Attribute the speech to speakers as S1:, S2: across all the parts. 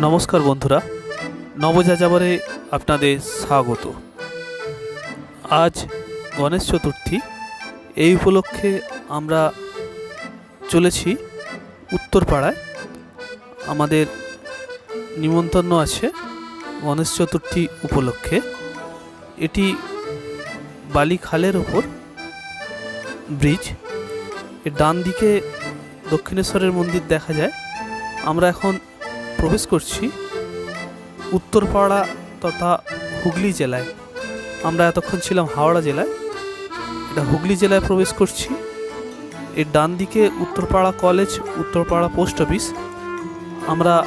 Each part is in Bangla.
S1: নমস্কার বন্ধুরা নবযাযাবরে আপনাদের স্বাগত। আজ গণেশ চতুর্থী, এই উপলক্ষে আমরা চলেছি উত্তরপাড়ায়। আমাদের নিমন্ত্রণ আছে গণেশ চতুর্থী উপলক্ষে। এটি বালি খালের ওপর ব্রিজ। এর ডান দিকে দক্ষিণেশ্বরের মন্দির দেখা যায়। আমরা এখন প্রবেশ করছি উত্তরপাড়া তথা হুগলি জেলায়। আমরা এতক্ষণ ছিলাম হাওড়া জেলায়। এটা হুগলি জেলায় প্রবেশ করছি। এর ডান দিকে Uttarpara college, Uttarpara post office. আমরা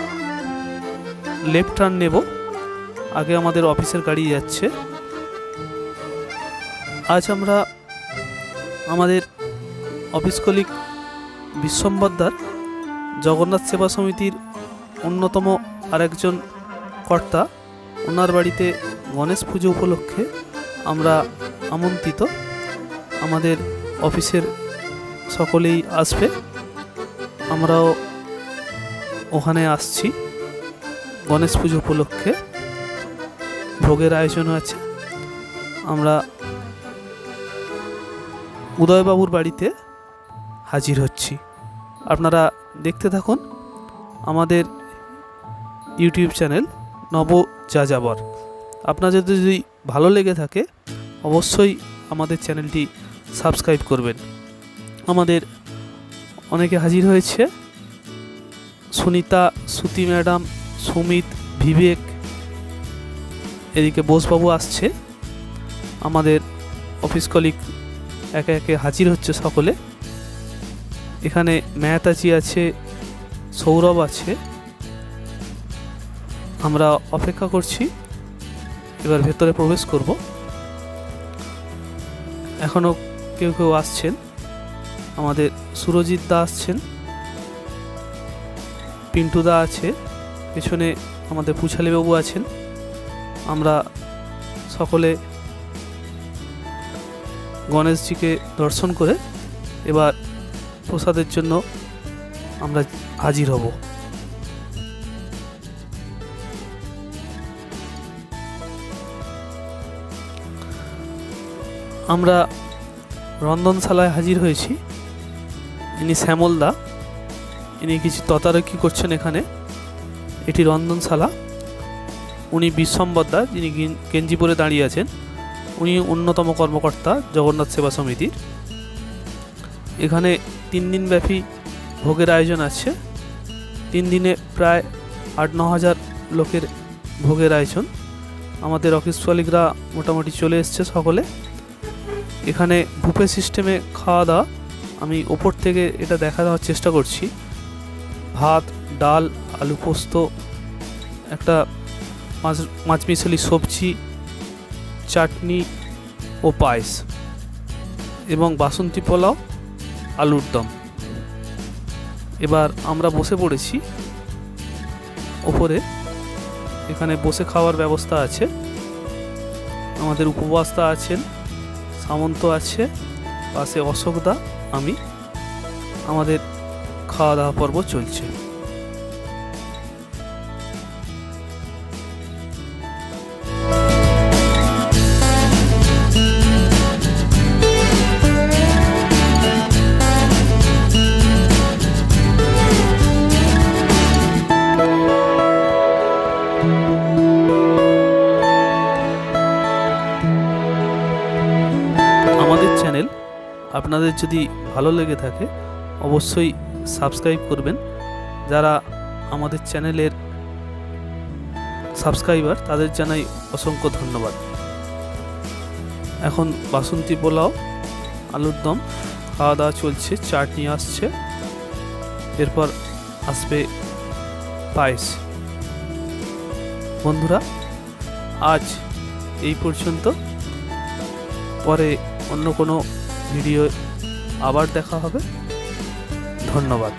S1: লেফট টার্ন নেব। আগে আমাদের অফিসের গাড়ি যাচ্ছে। আজ আমরা আমাদের অফিস কলিগ বিশ্বম্বরদার জগন্নাথ সেবা সমিতির অন্যতম আরেকজন কর্তা। ওনার বাড়িতে গণেশ পুজো উপলক্ষে আমরা আমন্ত্রিত। আমাদের অফিসের সকলেই আসবে। আমরাও ওখানে আসছি গণেশ পুজো উপলক্ষে। ভোগের আয়োজন আছে। আমরা উদয়বাবুর বাড়িতে হাজির হচ্ছি। আপনারা দেখতে থাকুন। আমাদের ইউটিউব চ্যানেল নব যাযাবর। আপনাদের যদি ভালো লেগে থাকে, অবশ্যই আমাদের চ্যানেলটি সাবস্ক্রাইব করবেন। আমাদের অনেকে হাজির হয়েছে। সুনিতা, সুতি ম্যাডাম, সুমিত, বিবেক, এদিকে বোসবাবু আসছে। আমাদের অফিস কলিগ একে একে হাজির হচ্ছে সকলে। এখানে ম্যাথাচি আছে, সৌরভ আছে। আমরা অপেক্ষা করছি। এবার ভেতরে প্রবেশ করব। এখনও কেউ কেউ আসছেন। আমাদের সুরজিৎ দা আসছেন। পিন্টু দা আছে। পেছনে আমাদের পুছালিবাবু আছেন। আমরা সকলে গণেশজিকে দর্শন করে এবার প্রসাদের জন্য আমরা হাজির হব। আমরা রন্ধনশালায় হাজির হয়েছি। ইনি শ্যামলদা ইনি কিছু তদারকি করছেন এখানে। এটি রন্ধনশালা। উনি বিশ্বম্বরদা যিনি গেন- গেঞ্জি পরে দাঁড়িয়ে আছেন। উনি অন্যতম কর্মকর্তা জগন্নাথ সেবা সমিতির। এখানে তিন দিন ব্যাপী ভোগের আয়োজন আছে। তিন দিনে প্রায় আট ন হাজার লোকের ভোগের আয়োজন। আমাদের অফিস কলিগরা মোটামুটি চলে এসছে সকলে। এখানে বুফে সিস্টেমে খাওয়া দাওয়া, আমি ওপর থেকে এটা দেখা দেওয়ার চেষ্টা করছি। ভাত, ডাল, আলু পোস্ত, একটা মাছ মাছ মিশালি সবজি, চাটনি ও পায়েস এবং বাসন্তী পোলাও, আলুর দম। এবার আমরা বসে পড়েছি। ওপরে এখানে বসে খাওয়ার ব্যবস্থা আছে। আমাদের উপবাসতা আছেন। সামন্ত আছে পাশে অশোকদা আমি আমাদের খাওয়া দাওয়া পর্ব চলছে। আপনাদের যদি ভালো লেগে থাকে, অবশ্যই সাবস্ক্রাইব করবেন। যারা আমাদের চ্যানেলের সাবস্ক্রাইবার, তাদের জানাই অসংখ্য ধন্যবাদ। এখন বাসন্তী পোলাও, আলুর দম খাওয়া দাওয়া চলছে, চাটনি আসছে। এরপর আসবে পায়েস। বন্ধুরা, আজ এই পর্যন্ত। পরে অন্য কোনো ভিডিও আবার দেখা হবে। ধন্যবাদ।